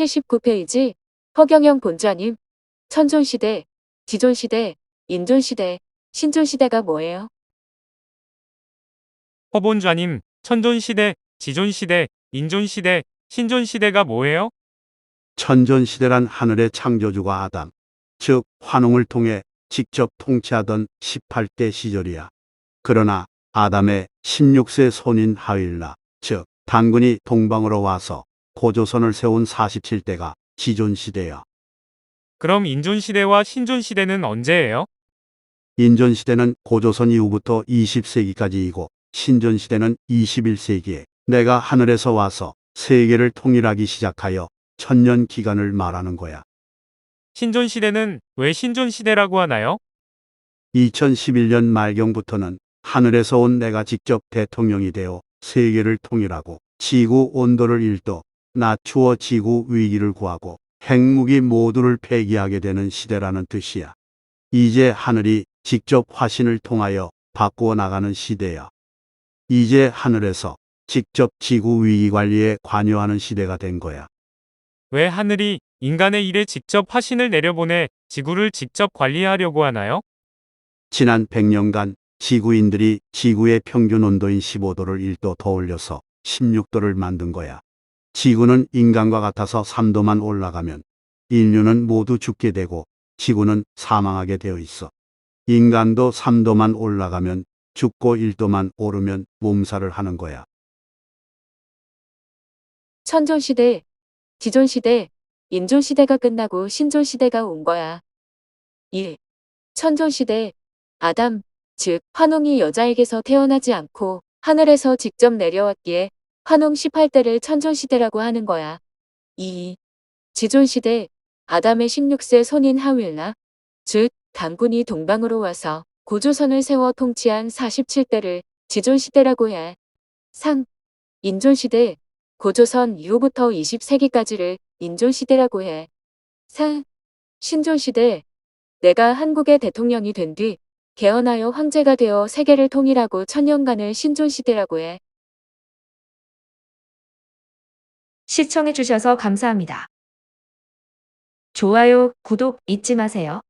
79페이지 허경영 본좌님 천존시대, 지존시대, 인존시대, 신존시대가 뭐예요? 허본좌님, 천존시대, 지존시대, 인존시대, 신존시대가 뭐예요? 천존시대란 하늘의 창조주가 아담, 즉 환웅을 통해 직접 통치하던 18대 시절이야. 그러나 아담의 16세 손인 하윌라, 즉 단군이 동방으로 와서 고조선을 세운 47대가 지존시대야. 그럼 인존시대와 신존시대는 언제예요? 인존시대는 고조선 이후부터 20세기까지이고 신존시대는 21세기에 내가 하늘에서 와서 세계를 통일하기 시작하여 천년 기간을 말하는 거야. 신존시대는 왜 신존시대라고 하나요? 2011년 말경부터는 하늘에서 온 내가 직접 대통령이 되어 세계를 통일하고 지구 온도를 1도 낮추어 지구 위기를 구하고 핵무기 모두를 폐기하게 되는 시대라는 뜻이야. 이제 하늘이 직접 화신을 통하여 바꾸어 나가는 시대야. 이제 하늘에서 직접 지구 위기 관리에 관여하는 시대가 된 거야. 왜 하늘이 인간의 일에 직접 화신을 내려보내 지구를 직접 관리하려고 하나요? 지난 100년간 지구인들이 지구의 평균 온도인 15도를 1도 더 올려서 16도를 만든 거야. 지구는 인간과 같아서 3도만 올라가면 인류는 모두 죽게 되고 지구는 사망하게 되어 있어. 인간도 3도만 올라가면 죽고 1도만 오르면 몸살을 하는 거야. 천존시대, 지존시대, 인존시대가 끝나고 신존시대가 온 거야. 1. 천존시대, 아담, 즉 환웅이 여자에게서 태어나지 않고 하늘에서 직접 내려왔기에 환웅 18대를 천존시대라고 하는 거야. 2. 지존시대, 아담의 16세 손인 하윌라, 즉 단군이 동방으로 와서 고조선을 세워 통치한 47대를 지존시대라고 해. 3. 인존시대, 고조선 이후부터 20세기까지를 인존시대라고 해. 4. 신존시대, 내가 한국의 대통령이 된 뒤 개헌하여 황제가 되어 세계를 통일하고 천년간을 신존시대라고 해. 시청해주셔서 감사합니다. 좋아요, 구독 잊지 마세요.